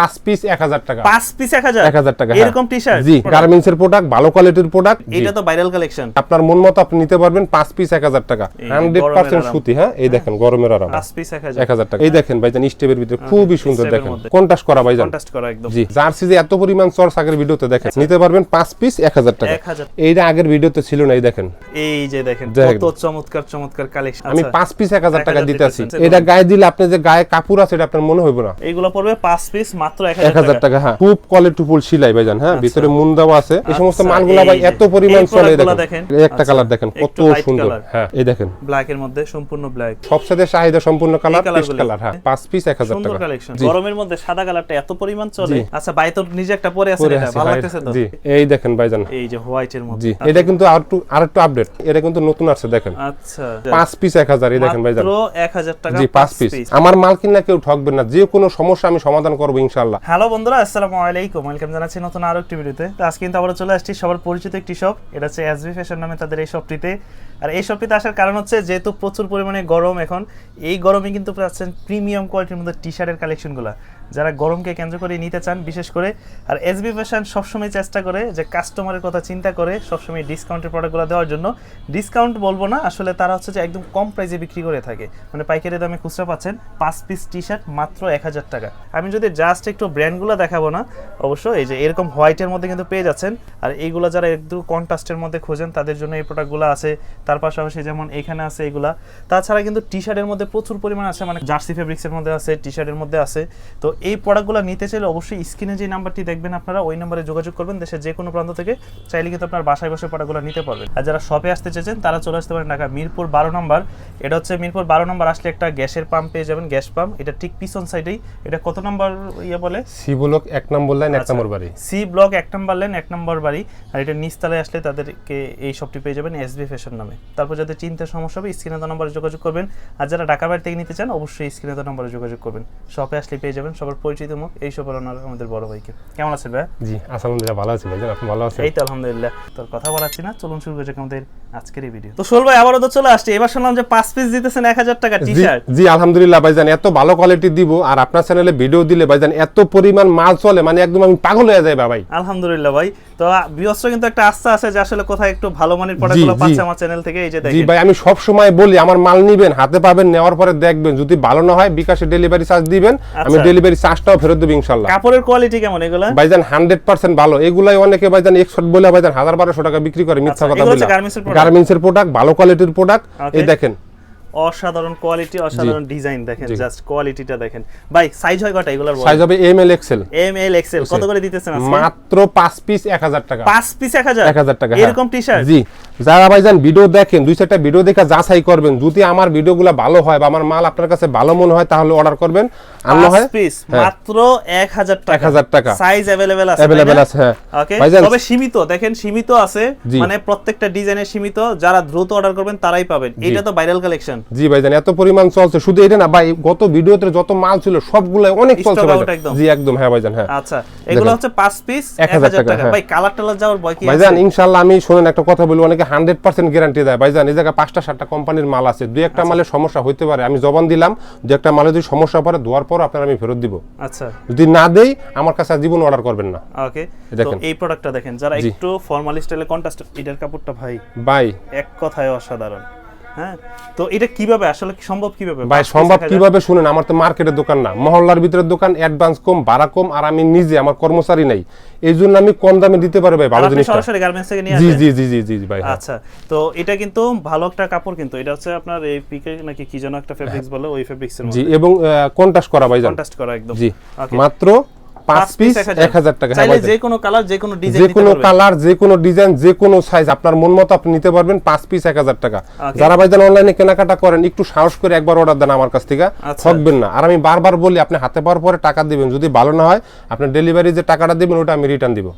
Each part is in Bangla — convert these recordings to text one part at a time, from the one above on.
পাঁচ পিস এক হাজার টাকা। পাঁচ পিস এক হাজার? এক হাজার টাকা হ্যাঁ। এরকম টি শার্ট জি গার্মেন্টস এর প্রোডাক্ট ভালো কোয়ালিটির প্রোডাক্ট এটা তো ভাইরাল কালেকশন আপনার মন মতো আপনি নিতে পারবেন পাঁচ পিস এক হাজার টাকা। হান্ড্রেড পার্সেন্ট সুতি হ্যাঁ? এই দেখেন গরমের আরাম। পাঁচ পিস এক হাজার। টাকা। এই দেখেন ভাইজান স্টেপের ভিতরে খুবই সুন্দর দেখেন। মধ্যে। করা ভাইজান। কন্টাস্ট করা একদম। জি জার্সি যে এত পরিমাণ চর ভিডিওতে দেখেন নিতে পারবেন পাঁচ পিস এক হাজার টাকা। এইটা আগের ভিডিওতে ছিল না এই দেখেন। এই যে দেখেন দেখেন। কত চমৎকার চমৎকার কালেকশন আমি পাঁচ পিস এক হাজার টাকা 1000 দিতে আছি এটা গায়ে দিলে আপনি যে গায়ে কাপড় আছে এটা আপনার মনে হইব না। এইগুলো পড়বে পাঁচ পিস মাত্র এক এক হাজার টাকা। হ্যাঁ। খুব কোয়ালিটিফুল সিলাই ভাইজান হ্যাঁ ভিতরে মুন দেওয়া আছে। এই সমস্ত আচ্ছা, মালগুলা ভাই এত পরিমাণ চলে দেখেন। একটা আচ্ছা, কালার দেখেন কত সুন্দর। হ্যাঁ। এই দেখেন। ব্ল্যাক এর মধ্যে সম্পূর্ণ ব্ল্যাক সবচেয়ে চাহিদা সম্পূর্ণ কালারগুলো। কালার হ্যাঁ পাঁচ পিস এক হাজার সুন্দর টাকা। কালেকশন জি। গরমের মধ্যে সাদা কালারটা এত পরিমাণ চলে। আচ্ছা ভাই তো নিজে একটা পরে আছে এটা ভালো লাগতেছে তো? জি এই দেখেন ভাইজান। এই যে হোয়াইট এর মধ্যে। এটা কিন্তু আর একটু আর একটু আপডেট এটা কিন্তু নতুন আসছে দেখেন। আচ্ছা। পাঁচ পিস এক হাজার এই দেখেন ভাইজান। মাত্র এক হাজার টাকা জি পাঁচ পিস আমার মাল কিনলে কেউ ঠকবেন না। যে কোনো সমস্যা আমি সমাধান করব ইনশাল্লাহ হ্যালো বন্ধুরা, আসসালামু আলাইকুম। ওয়েলকাম জানাচ্ছি নতুন আরও একটি ভিডিওতে। তো আজকে কিন্তু আবার চলে আসছি সবার পরিচিত একটি শপ এটা হচ্ছে এসবি ফ্যাশন নামে তাদের এই শপটিতে আর এই শপটিতে আসার কারণ হচ্ছে, যেহেতু প্রচুর পরিমাণে গরম এখন, এই গরমে কিন্তু পাচ্ছেন প্রিমিয়াম কোয়ালিটির মধ্যে টি শার্টের কালেকশনগুলো যারা গরমকে কেন্দ্র করে নিতে চান, বিশেষ করে, আর এসবি ফ্যাশন সবসময় চেষ্টা করে যে কাস্টমারের কথা চিন্তা করে সবসময় ডিসকাউন্টের প্রোডাক্টগুলো দেওয়ার জন্য। ডিসকাউন্ট বলব না, আসলে তারা হচ্ছে যে একদম কম প্রাইসে বিক্রি করে থাকে। মানে পাইকারি দামে খুচরা পাচ্ছেন পাঁচ পিস টি শার্ট মাত্র এক হাজার টাকা। আমি যদি জাস্ট একটু ব্র্যান্ডগুলো দেখাবো না, অবশ্য এই যে এরকম হোয়াইটের মধ্যে কিন্তু পেয়ে যাচ্ছেন। আর এইগুলো যারা একটু কন্ট্রাস্টের মধ্যে খোঁজেন, তাদের জন্য এই প্রোডাক্টগুলো আছে। তার পাশাপাশি যেমন এখানে আছে এগুলা। তাছাড়া কিন্তু টি শার্টের মধ্যে প্রচুর পরিমাণ আছে মানে জার্সি ফেব্রিক্সের মধ্যে আছে টি শার্টের মধ্যে আছে। তো এই প্রোডাক্টগুলো নিতে চাইলে অবশ্যই স্ক্রিনে যে নাম্বারটি দেখবেন আপনারা ওই নাম্বারে যোগাযোগ করবেন। দেশের যে কোনো প্রান্ত থেকে চাইলে কিন্তু আপনার বাসায় বসে প্রোডাক্টগুলো নিতে পারবেন। আর যারা শপে আসতে চেয়েছেন তারা চলে আসতে পারেন ঢাকা মিরপুর বারো নম্বর। এটা হচ্ছে মিরপুর বারো নম্বর আসলে একটা গ্যাসের পাম্প পেয়ে যাবেন গ্যাস পাম্প এটা ঠিক পিছন সাইডেই এটা কত নম্বর ইয়ে বলে? সি ব্লক এক নম্বর লাইন এক আচ্ছা। নম্বর বাড়ি। সি ব্লক এক নম্বর লেন এক নম্বর বাড়ি। আর এটা নিচতলায় আসলে তাদেরকে এই শপটি পেয়ে যাবেন এসবি ফ্যাশন নামে। তারপর যাদের চিন্তার সমস্যা হবে স্ক্রিনে তো নম্বরে যোগাযোগ করবেন। আর যারা ঢাকা বাড়ি থেকে নিতে চান অবশ্যই স্ক্রিনে তো নম্বরে যোগাযোগ করবেন। শপে আসলে পেয়ে যাবেন সবার পরিচিত মুখ এই শপের ওনার আমাদের বড় ভাইকে। কেমন আছেন ভাই জি আলহামদুলিল্লাহ ভালো আছি ভাইজান আপনি ভালো আছেন? এই তো আলহামদুলিল্লাহ। তোর কথা বলাচ্ছি না চলুন শুরু করেছি আমাদের আজকের এই ভিডিও তো। সোল ভাই আবারও তো চলে আসছে। এবার শুনলাম যে পাঁচ পিস দিতেছেন এক হাজার টাকা টি জি শার্ট জি আলহামদুলিল্লাহ ভাইজান এত ভালো কোয়ালিটি দিব আর আপনার চ্যানেলে ভিডিও দিলে ভাইজান এত পরিমাণ মাল চলে মানে একদম আমি পাগল হয়ে যাই ভাই। আলহামদুলিল্লাহ ভাই। তো বিয়স্ত্র কিন্তু একটা আস্থা আছে যে আসলে কোথায় একটু ভালো মানের প্রোডাক্টগুলো জি। পাচ্ছে আমার চ্যানেল থেকে এই যে দেখেন। জি ভাই আমি সব সময় বলি আমার মাল নিবেন হাতে পাবেন নেওয়ার পরে দেখবেন। যদি ভালো না হয় বিকাশে ডেলিভারি চার্জ দিবেন আমি আচ্ছা। ডেলিভারি চার্জটাও ফেরত দেবো ইনশাল্লাহ কাপড়ের কোয়ালিটি কেমন এগুলা? ভাইজান হান্ড্রেড পার্সেন্ট ভালো। এগুলাই অনেকে ভাইজান একশো বলে ভাইজান হাজার বারোশো টাকা বিক্রি করে মিথ্যা আচ্ছা, কথা বলে এর? গার্মেন্টস এর প্রোডাক্ট ভালো কোয়ালিটির প্রোডাক্ট এই দেখেন। অসাধারণ কোয়ালিটি অসাধারণ ডিজাইন দেখেন জাস্ট কোয়ালিটিটা দেখেন। ভাই সাইজ হয় কটা এগুলার সাইজ হবে M L XL M L XL কত করে দিতেছেন মাত্র পাঁচ পিস এক হাজার টাকা। পাঁচ পিস এক হাজার? এক হাজার টাকা হ্যাঁ। এরকম টি শার্ট জি। যারা ভাইজান ভিডিও দেখেন দুই চারটা ভিডিও দেখে যাচাই করবেন। যদি আমার ভিডিওগুলো ভালো হয় বা আমার মাল আপনার কাছে ভালো মনে হয় তাহলে অর্ডার করবেন। আর না হয় পিস হ্যাঁ। মাত্র এক হাজার টাকা। 1000 টাকা। সাইজ অ্যাভেলেবেল আছে অ্যাভেলেবেল আছে হ্যাঁ। ওকে ভাইজান তবে সীমিত দেখেন সীমিত আছে। মানে প্রত্যেকটা ডিজাইনের সীমিত যারা দ্রুত অর্ডার করবেন তারাই পাবেন। এটা তো ভাইরাল কালেকশন জি ভাইজান এত পরিমাণ চলছে। শুধু এটা না ভাই গত ভিডিওতে যত মাল ছিল সবগুলো অনেক চলছে জি একদম হ্যাঁ ভাইজান হ্যাঁ। আচ্ছা এগুলো হচ্ছে পাঁচ পিস 1000 টাকা, হ্যাঁ। ভাই কালার টালার যাওয়ার ভয় কি ভাইজান আছে? ইনশাল্লাহ আমি শুনেন একটা কথা বলি অনেকে হান্ড্রেড পার্সেন্ট গ্যারান্টি দেয়। ভাইজান এই জায়গায় পাঁচটা সাতটা কোম্পানির মাল আছে। দুই আচ্ছা। একটা মালের সমস্যা হইতে পারে। আমি জবান দিলাম দু একটা মালে যদি সমস্যা পড়ে দেওয়ার পর আপনার আমি ফেরত দিব। আচ্ছা। যদি না দেই আমার কাছে জীবন অর্ডার করবেন না। ওকে। তো দেখেন। এই প্রোডাক্টটা দেখেন। যারা। একটু ফর্মাল স্টাইলে কন্ট্রাস্ট এটার কাপড়টা ভাই ভাই। এক কথায় অসাধারণ। হ্যাঁ? তো এটা কীভাবে আসলে সম্ভব কীভাবে? ভাই সম্ভব কীভাবে শুনেন আমার তো মার্কেটের দোকান না। মহল্লার ভিতরে দোকান অ্যাডভান্স কম ভাড়া কম আর আমি নিজে আমার কর্মচারী নাই। এই জন্য আমি কম দামে দিতে পারি ভাই ভালো জিনিসটা। সরাসরি গার্মেন্টস থেকে নিয়ে জি জি জি জি জি জি ভাই হ্যাঁ। আচ্ছা তো এটা কিন্তু ভালো একটা কাপড় কিন্তু। এটা হচ্ছে আপনার এই পিকে নাকি কি যেন একটা ফেব্রিক্স বলে ওই ফেব্রিক্স এর জি মধ্যে। এবং কন্টাস্ট করা ভাইজান। কন্ট্রাস্ট করা একদম। জি মাত্র পাঁচ পিস এক হাজার। টাকা হ্যাঁ চাইলে যে কোনো কালার যে কোনো ডিজাইন যে কোনো কালার যে কোনো ডিজাইন যে কোনো সাইজ আপনার মন মতো আপনি নিতে পারবেন পাঁচ পিস এক হাজার টাকা. যারা ভাইজান অনলাইনে কেনাকাটা করেন একটু সাহস করে একবার অর্ডার দেন আমার কাছ থেকে। থাকবেন ঠকবেন না। আর আমি বারবার বলি আপনি হাতে পাওয়ার পরে টাকা দিবেন। যদি ভালো না হয় আপনি ডেলিভারি যে টাকাটা দিবেন ওটা আমি রিটার্ন দিব।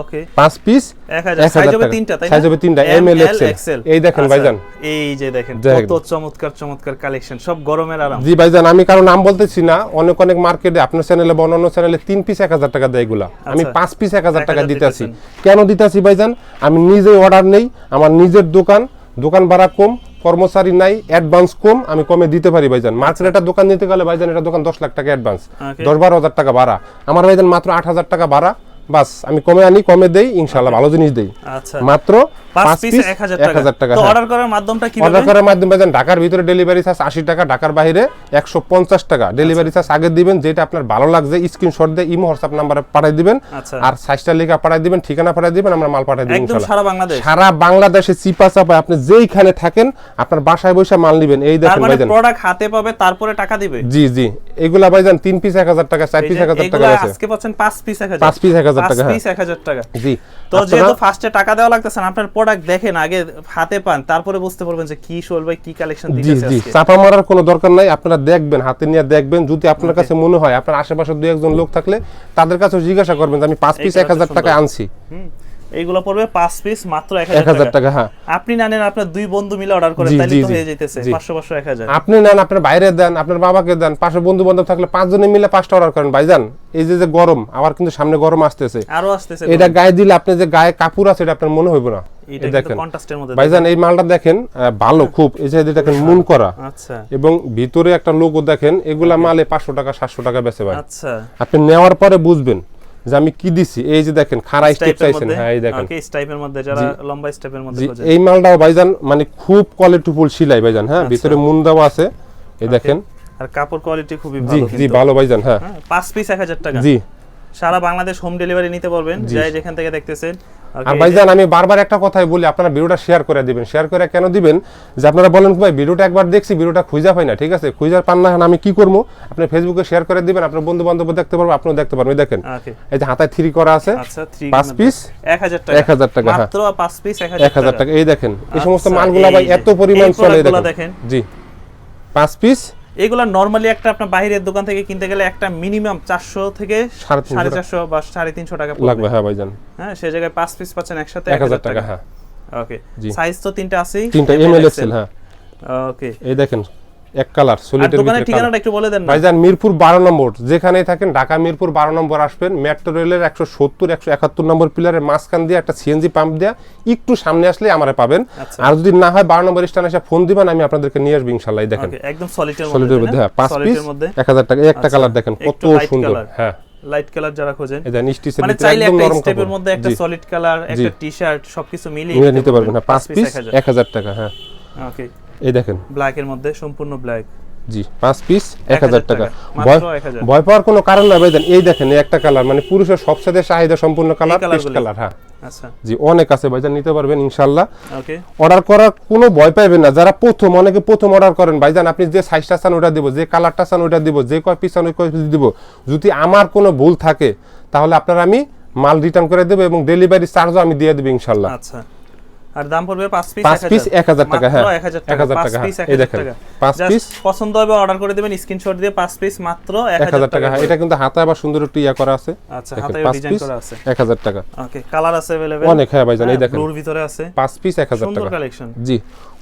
ওকে পাঁচ পিস এক হাজার। সাইজ হবে তিনটা তাই সাইজ হবে তিনটা। এম এল এক্সেল এই দেখেন আচ্ছা, ভাইজান। এই যে দেখেন। কত চমৎকার চমৎকার কালেকশন সব গরমের আরাম। জি ভাইজান আমি কারণ নাম বলতেছি না। অনেক অনেক মার্কেটে আপনার চ্যানেলে বা অন্যান্য চ্যানেলে তিন পিস এক হাজার টাকা দেয় এগুলা। আমি আচ্ছা। পাঁচ পিস এক হাজার টাকা 1000 দিতেছি। কেন দিতেছি ভাইজান? আমি নিজে অর্ডার নেই আমার নিজের দোকান। দোকান ভাড়া কম কর্মচারী নাই অ্যাডভান্স কম আমি কমে দিতে পারি ভাইজান। মার্কেট একটা দোকান নিতে গেলে ভাইজান এটা দোকান দশ লাখ টাকা অ্যাডভান্স দশ বারো হাজার টাকা ভাড়া। আমার ভাইজান মাত্র আট হাজার টাকা ভাড়া। বাস আমি কমে আনি কমে দেই ইনশাল্লাহ ভালো জিনিস দেই। আচ্ছা। মাত্র পাঁচ পাঁচ পিস পিস এক হাজার এক হাজার টাকা তো হ্যাঁ। অর্ডার করার মাধ্যমটা কি অর্ডার করার মাধ্যমে ভাইজান ঢাকার ভিতরে ডেলিভারি চার্জ আশি টাকা ঢাকার বাইরে একশো পঞ্চাশ টাকা। ডেলিভারি চার্জ আগে দিবেন যেটা আপনার ভালো লাগছে স্ক্রিনশট দিয়ে ইমো হোয়াটসঅ্যাপ নাম্বারে পাঠিয়ে দিবেন। আচ্ছা। আর সাইজটা লিখা পাঠিয়ে দিবেন ঠিকানা পাঠিয়ে দিবেন আমরা মাল পাঠিয়ে দিবেন একদম ইনশাল্লাহ সারা বাংলাদেশ? সারা বাংলাদেশে চিপা চাপায় আপনি যেইখানে থাকেন আপনার বাসায় বসে মাল নিবেন। এই দেখেন মানে ভাইজান প্রোডাক্ট হাতে পাবে তারপরে টাকা দিবে? জি জি। এগুলা ভাইজান তিন পিস এক হাজার টাকা চার এই পিস যে এক হাজার এগুলা টাকা আছে। আজকে পাচ্ছেন পাঁচ পিস এক হাজার পাঁচ piece 1000 টাকা, হ্যাঁ। পিস এক হাজার টাকা। জি। তো যেহেতু ফার্স্টে টাকা দেওয়া লাগতেছে না, আপনার প্রোডাক্ট দেখেন আগে হাতে পান তারপরে বুঝতে পারবেন যে কি শোল ভাই কি কালেকশন জি দিতেছে জি। আজকে। চাপা মারার কোনো দরকার নাই আপনারা দেখবেন হাতে নিয়ে দেখবেন যদি আপনার কাছে মনে হয় আপনার আশেপাশে দুই একজন লোক থাকলে তাদের কাছে জিজ্ঞাসা করবেন যে আমি পাঁচ পিস এক হাজার টাকা আনছি। এইগুলো পড়বে পাঁচ পিস মাত্র এক হাজার টাকা। হ্যাঁ। আপনি না নেন আপনার দুই বন্ধু মিলে অর্ডার করেন তাহলে তো হয়ে যেতেছে পাঁচশো পাঁচশো এক হাজার। আপনি নেন আপনার বাইরে দেন আপনার বাবাকে দেন পাশে বন্ধু বান্ধব থাকলে পাঁচজনে মিলে পাঁচটা অর্ডার করেন ভাইজান। এই যে যে গরম আবার কিন্তু সামনে গরম আসতেছে। আরও আসতেছে এটা গায়ে দিলে আপনি যে গায়ে কাপড় আছে এটা আপনার মনে হইব না। এই দেখেন। ভাইজান এই মালটা দেখেন ভালো খুব। এই যে দেখেন মুন করা। আচ্ছা। এবং ভিতরে একটা লোগো দেখেন এগুলা মালে পাঁচশো টাকা সাতশো টাকা বেচে ভাই। আচ্ছা। আপনি নেওয়ার পরে বুঝবেন। যে আমি কি দিছি? এই যে দেখেন খাড়া স্টেপ চাইছেন। হ্যাঁ এই দেখেন। ওকে মধ্যে যারা লম্বা স্টেপের মধ্যে খোঁজে এই মালটাও ভাইজান মানে খুব কোয়ালিটিফুল সেলাই ভাইজান হ্যাঁ? আচ্ছা। ভিতরে মুন দেওয়া আছে। এই দেখেন। আর কাপড় কোয়ালিটি খুবই ভালো জি জি ভালো ভাইজান হ্যাঁ। হ্যাঁ, পাঁচ পিস এক হাজার টাকা। জি। সারা বাংলাদেশ হোম ডেলিভারি নিতে পারবেন। যাই যেখান থেকে দেখতেছেন। আর ভাইজান আমি বারবার একটা কথাই বলি আপনারা ভিডিওটা শেয়ার করে দিবেন। শেয়ার করে কেন দিবেন? যে আপনারা বলেন ভাই ভিডিওটা একবার দেখছি ভিডিওটা খুঁজা পাই না ঠিক আছে? খুঁজা পান না আমি কি করব? আপনি ফেসবুকে শেয়ার করে দিবেন আপনার বন্ধু বান্ধব দেখতে পারব আপনিও দেখতে পারবেন। দেখেন এই যে হাতায় থ্রি করা আছে আচ্ছা পাঁচ পিস এক হাজার টাকা। এক হাজার টাকা, হ্যাঁ। মাত্র পাঁচ পিস এক হাজার টাকা। এই দেখেন এই সমস্ত আচ্ছা, মালগুলা ভাই এত পরিমাণ চলে দেখেন। জি পাঁচ পিস এগুলা নর্মালি একটা আপনার বাইরের দোকান থেকে কিনতে গেলে একটা মিনিমাম চারশো থেকে সাড়ে। চারশো বা সাড়ে তিনশো টাকা লাগবে হ্যাঁ ভাইজান। হ্যাঁ সে জায়গায় পাঁচ পিস পাচ্ছেন একসাথে এক হাজার টাকা হ্যাঁ। ওকে সাইজ তো তিনটা আছেই তিনটা এম এল এক্সেল হ্যাঁ। ওকে এই দেখেন এক কালার সলিডের দোকানের ভিতরে ঠিকানাটা একটু বলে দেন ভাইজান মিরপুর বারো নম্বর যেখানেই থাকেন ঢাকা মিরপুর বারো নম্বর আসবেন মেট্রো রেলের একশো সত্তর একশো একাত্তর নম্বর পিলারের মাঝখান দিয়ে একটা সিএনজি পাম্প দেওয়া একটু সামনে আসলে আমারে পাবেন। আচ্ছা। আর যদি না হয় বারো নম্বর স্ট্যান্ড এসে ফোন দিবেন আমি আপনাদেরকে নিয়ে আসব ইনশাল্লাহ এই দেখেন। একদম সলিডের মধ্যে সলিডের মধ্যে হ্যাঁ পাঁচ পিস সলিডের মধ্যে। এক হাজার টাকা এই একটা আচ্ছা, কালার দেখেন কত সুন্দর হ্যাঁ। লাইট কালার যারা খোঁজেন। মানে চাইলে একটা স্টেপের মধ্যে একটা সলিড কালার একটা টি শার্ট সবকিছু মিলিয়ে নিতে পারবেন হ্যাঁ পাঁচ পিস এক হাজার। টাকা হ্যাঁ। ওকে এই দেখেন। ব্ল্যাক এর মধ্যে সম্পূর্ণ ব্ল্যাক জি পাঁচ পিস এক 1000 হাজার টাকা। ভয় পাওয়ার কোনো কারণ না ভাইজান এই দেখেন এই একটা কালার মানে পুরুষের সবসাথে চাহিদা সম্পূর্ণ কালার পেস্ট কালার হ্যাঁ। আচ্ছা। জি অনেক আছে ভাইজান নিতে পারবেন ইনশাল্লাহ। ওকে অর্ডার করার কোনো ভয় পাইবেন না যারা প্রথম অনেকে প্রথম অর্ডার করেন। ভাইজান আপনি যে সাইজটা চান ওটা দিব যে কালারটা চান ওটা দিব যে কয় পিস চান ওই কয় পিস দিব। যদি আমার কোনো ভুল থাকে তাহলে আপনার আমি মাল রিটার্ন করে দেবো এবং ডেলিভারি চার্জও আমি দিয়ে দেবো ইনশাল্লাহ। আচ্ছা। আর দাম পড়বে পাঁচ পিস পাঁচ piece 1000 টাকা, হ্যাঁ। 1000 1000 টাকা পাঁচ টাকা, পিস হ্যাঁ। এই দেখেন, পাঁচ piece। পছন্দ হবে অর্ডার করে দিবেন স্ক্রিনশট দিয়ে পাঁচ পিস মাত্র এক হাজার টাকা হ্যাঁ, করে। এটা কিন্তু হাতে আবার সুন্দর একটু ইয়া করা আছে আচ্ছা দেখেন, হাতে পাঁচ ডিজাইন piece, করা আছে এক হাজার টাকা ওকে কালার আছে अवेलेबल অনেক হ্যাঁ ভাইজান এই দেখেন ব্লুর ভিতরে আছে পাঁচ পিস এক হাজার সুন্দর টাকা কালেকশন জি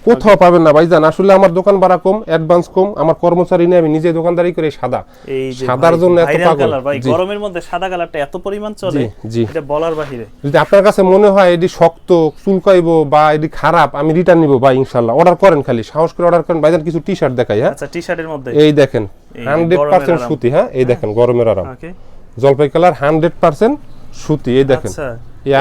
কোথাও পাবেন না ভাইজান আসলে আমার দোকান ভাড়া কম অ্যাডভান্স কম আমার কর্মচারী নিয়ে আমি নিজে দোকানদারি করে সাদা এই যে সাদার জন্য এত ভাইরাল পাগল কালার ভাই জি। গরমের মধ্যে সাদা কালারটা এত পরিমাণ চলে জি, জি। এটা বলার বাহিরে যদি আপনার কাছে মনে হয় এটি শক্ত চুলকাইবো বা এটি খারাপ আমি রিটার্ন নিবো ভাই ইনশাল্লাহ। অর্ডার করেন খালি সাহস করে অর্ডার করেন। ভাইজান কিছু টি শার্ট দেখাই হ্যাঁ? আচ্ছা টি শার্টের মধ্যে? এই দেখেন হান্ড্রেড পার্সেন্ট। সুতি হ্যাঁ? এই দেখেন গরমের আরাম। ওকে জলপাই কালার হান্ড্রেড পার্সেন্ট সুতি এই দেখেন। আচ্ছা।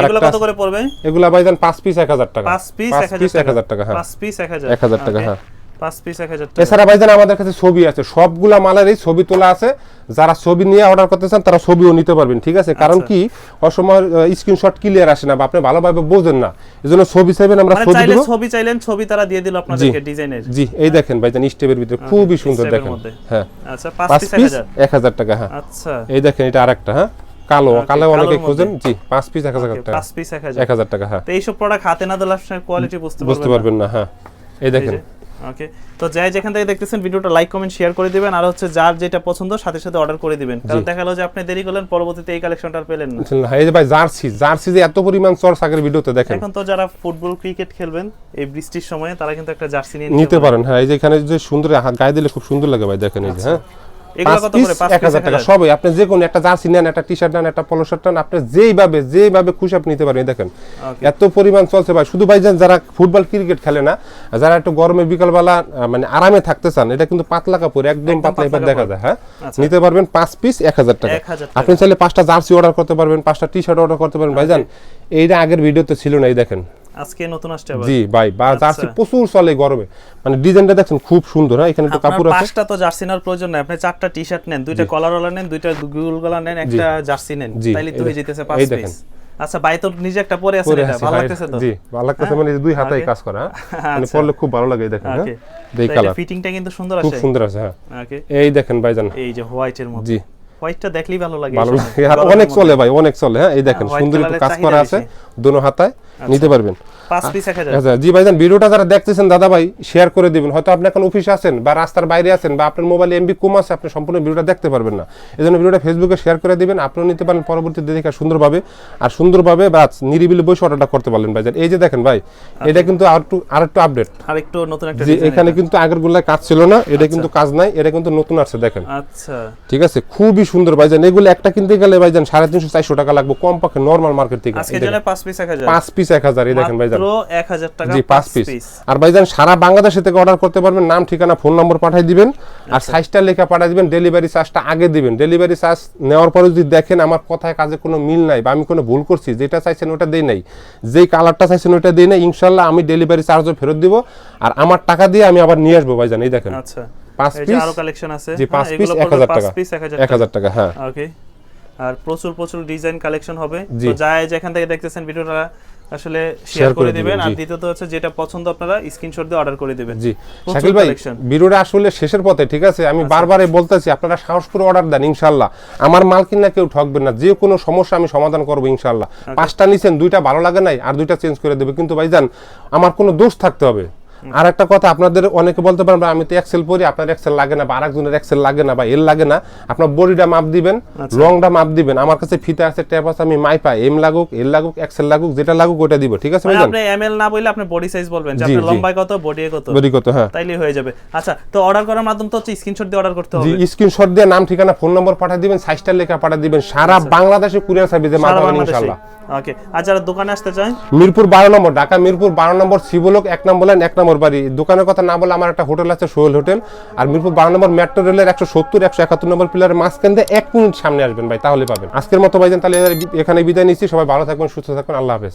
এগুলো কত করে পড়বে? এগুলা ভাইজান পাঁচ পিস এক হাজার টাকা। পাঁচ পিস এক হাজার টাকা। হ্যাঁ। পাঁচ পিস এক হাজার। 1000 টাকা, হ্যাঁ। পাঁচ পিস এক হাজার এছাড়া ভাইজান আমাদের কাছে ছবি আছে। সবগুলা মালেরই ছবি তোলা আছে। যারা ছবি নিয়ে অর্ডার করতে চান তারা ছবিও নিতে পারবেন ঠিক আছে? কারণ আচ্ছা। কি? অসময় স্ক্রিনশট ক্লিয়ার আসে না বা আপনি ভালোভাবে বোঝেন না। এজন্য ছবি চাইবেন আমরা মানে ছবি দিব। ছবি চাইলেন ছবি তারা দিয়ে দিল আপনাদেরকে ডিজাইনের জি এই দেখেন ভাইজান স্টেপের ভিতরে খুবই সুন্দর দেখেন। হ্যাঁ। আচ্ছা পাঁচ পিস এক পিস হাজার। এক হাজার টাকা হ্যাঁ। আচ্ছা। এই দেখেন এটা আরেকটা হ্যাঁ? কালো কালো অনেকে খোঁজেন। জি পাঁচ পিস এক হাজার Okay, টাকা। পাঁচ পিস এক হাজার। এক হাজার টাকা হ্যাঁ। তো এইসব প্রোডাক্ট হাতে না দিলে আপনার কোয়ালিটি বুঝতে পারবেন না। হ্যাঁ। এই দেখেন ওকে তো যাই যেখান থেকে দেখতেছেন ভিডিওটা লাইক কমেন্ট শেয়ার করে দিবেন। আর হচ্ছে যার যেটা পছন্দ সাথে সাথে অর্ডার করে দিবেন। কারণ দেখা গেলো যে আপনি দেরি করলেন পরবর্তীতে এই কালেকশনটা আর পেলেন না। এই যে ভাই জার্সি। জার্সি যে এত পরিমাণ চর সাগের ভিডিওতে দেখেন। এখন তো যারা ফুটবল ক্রিকেট খেলবেন এই বৃষ্টির সময়ে তারা কিন্তু একটা জার্সি নিয়ে নিতে পারেন। হ্যাঁ এই যে এখানে যে সুন্দর গায়ে দিলে খুব সুন্দর লাগে ভাই দেখেন এই যে হ্যাঁ? টাকা সবই। আপনি যে কোনো একটা জার্সি নেন একটা টি শার্ট নেন একটা পলো শার্ট নেন আপনি যেইভাবে যেইভাবে খুশি আপনি নিতে পারবেন এই দেখেন। এত পরিমাণ চলছে ভাই। শুধু ভাই যারা ফুটবল ক্রিকেট খেলে না যারা একটু গরমে বিকালবেলা মানে আরামে থাকতে চান এটা কিন্তু পাতলা কাপড় একদম পাতলা এবার দেখা যায় হ্যাঁ? আচ্ছা। নিতে পারবেন পাঁচ পিস এক হাজার টাকা। 1000 টাকা। আপনি চাইলে পাঁচটা জার্সি অর্ডার করতে পারবেন পাঁচটা টি শার্ট অর্ডার করতে পারবেন। ভাইজান এইটা আগের ভিডিওতে ছিল না এই দেখেন। আজকে নতুন আসছে আবার? জি ভাই বা জার্সি আচ্ছা। প্রচুর চলে গরমে। মানে ডিজাইনটা দেখছেন খুব সুন্দর হ্যাঁ? এখানে একটু কাপড় আছে। পাঁচটা তো জার্সি নেওয়ার প্রয়োজন নাই। আপনি চারটা টি শার্ট নেন দুইটা কলার ওলা নেন দুইটা গুগল গলা নেন একটা জার্সি নেন। তাইলে তো হয়ে যেতেছে পাঁচ পিস আচ্ছা ভাই তো নিজে একটা পরে আছে এটা ভালো লাগতেছে তো? জি ভালো লাগতেছে মানে দুই হাতেই কাজ করা হ্যাঁ? মানে আচ্ছা। পরলে খুব ভালো লাগে দেখেন হ্যাঁ? এই কালার ফিটিংটা কিন্তু সুন্দর খুব আছে সুন্দর আছে হ্যাঁ। এই দেখেন ভাইজান। এই যে হোয়াইটের মধ্যে জি। হোয়াইটটা দেখলেই ভালো লাগে ভালো লাগে। আর অনেক চলে ভাই অনেক চলে হ্যাঁ? এই দেখেন সুন্দর একটু কাজ করা আছে। দোনো হাতায়। নিতে পারবেন। আচ্ছা জি ভাইজান ভিডিওটা যারা দেখতেছেন দাদা ভাই শেয়ার করে দিবেন। হয়তো আপনি এখন অফিসে আছেন বা রাস্তার বাইরে আছেন বা আপনার মোবাইলে এমবি কম আছে আপনি সম্পূর্ণ ভিডিওটা দেখতে পারবেন না। এই জন্য ভিডিওটা ফেসবুকে শেয়ার করে দিবেন আপনিও নিতে পারেন পরবর্তীতে দেখে সুন্দরভাবে আর সুন্দরভাবে বা নিরিবিলি বসে অর্ডারটা করতে পারলেন ভাইজান। এই যে দেখেন ভাই এটা কিন্তু আর একটু আর একটু আপডেট আর একটু নতুন একটা এখানে কিন্তু আগের গুলায় কাজ ছিল না এটা কিন্তু কাজ নাই এটা কিন্তু নতুন আসছে দেখেন। আচ্ছা। ঠিক আছে? খুবই সুন্দর ভাইজান। এগুলো একটা কিনতে গেলে ভাইজান সাড়ে তিনশো চারশো টাকা লাগবে কম পক্ষে নর্মাল মার্কেট থেকে পাঁচ পিস পিস এক হাজার এই দেখেন ভাইজান। মাত্র এক হাজার টাকা জি পাঁচ পিস। আর ভাইজান সারা বাংলাদেশে থেকে অর্ডার করতে পারবেন নাম ঠিকানা ফোন নম্বর পাঠিয়ে দিবেন। আর সাইজটা লেখা পাঠিয়ে দিবেন ডেলিভারি চার্জটা আগে দিবেন। ডেলিভারি চার্জ নেওয়ার পরে যদি দেখেন আমার কথায় কাজে কোনো মিল নাই বা আমি কোনো ভুল করছি যেটা চাইছেন ওটা দেই নাই। যেই কালারটা চাইছেন ওটা দেই নাই আমি ডেলিভারি চার্জও ফেরত দিব। আর আমার টাকা দিয়ে আমি আবার নিয়ে আসব ভাইজান এই দেখেন। আচ্ছা। পাঁচ পিস আরও কালেকশন আছে। জি পাঁচ হ্যাঁ, পিস হাজার পাঁচ টাকা। পিস এক হাজার এক হাজার টাকা। হ্যাঁ। ওকে আর প্রচুর প্রচুর ডিজাইন কালেকশন হবে। তো যায় যেখান থেকে দেখতেছেন ভিডিওটা আসলে শেয়ার করে দিবেন আর দ্বিতীয়ত হচ্ছে যেটা পছন্দ আপনারা স্ক্রিনশট দিয়ে অর্ডার করে দিবেন। জি। শাকিল ভাই। ভিডিওটা আসলে শেষের পথে ঠিক আছে? আমি আচ্ছা। বারবারই বলতেছি আপনারা সাহস করে অর্ডার দেন ইনশাল্লাহ। আমার মাল কিনা কেউ ঠকবেন না যে কোনো সমস্যা আমি সমাধান করব ইনশাল্লাহ। পাঁচটা নিছেন দুইটা ভালো লাগে নাই আর দুইটা চেঞ্জ করে দেবে। কিন্তু ভাইজান আমার কোনো দোষ থাকতে হবে। আর একটা কথা আপনাদের অনেকে বলতে পারেন আমি তো এক্সেল পরি আপনার এক্সেল লাগে না বা আরেকজনের এক্সেল লাগে না বা এল লাগে না। আপনার বডিটা মাপ দিবেন আচ্ছা। লংটা মাপ দিবেন। আমার কাছে ফিতা আছে ট্যাপ আছে আমি মাই পাই। এম লাগুক এল লাগুক এক্সেল লাগুক যেটা লাগুক ওটা দিব। ঠিক আছে ভাইজান? আপনি এমএল না বললে আপনি বডি সাইজ বলবেন যে আপনার জি। লম্বায় কত বডি কত? বডি কত হ্যাঁ। তাইলে হয়ে যাবে। আচ্ছা তো অর্ডার করার মাধ্যম তো হচ্ছে স্ক্রিনশট দিয়ে অর্ডার করতে জি হবে। স্ক্রিনশট দিয়ে নাম ঠিকানা ফোন নম্বর পাঠিয়ে দিবেন সাইজটা লেখা পাঠিয়ে দিবেন। সারা বাংলাদেশে কুরিয়ার সার্ভিসে মাল পাবেন ইনশাআল্লাহ। ওকে আর যারা দোকানে আসতে চায় মিরপুর বারো নম্বর ঢাকা মিরপুর বারো নম্বর শিবলোক এক নম্বর লাইন এক নম্বর বাড়ি। দোকানের কথা না বলে আমার একটা হোটেল আছে সোহেল হোটেল। আর মিরপুর বারো নম্বর মেট্রো রেলের একশো সত্তর, একশো একাত্তর নম্বর পিলারের মাঝখান দিয়ে এক মিনিট সামনে আসবেন ভাই তাহলে পাবেন। আজকের মতো ভাইজান তাহলে এখানে বিদায় নিচ্ছি। সবাই ভালো থাকবেন, সুস্থ থাকবেন, আল্লাহ হাফেজ।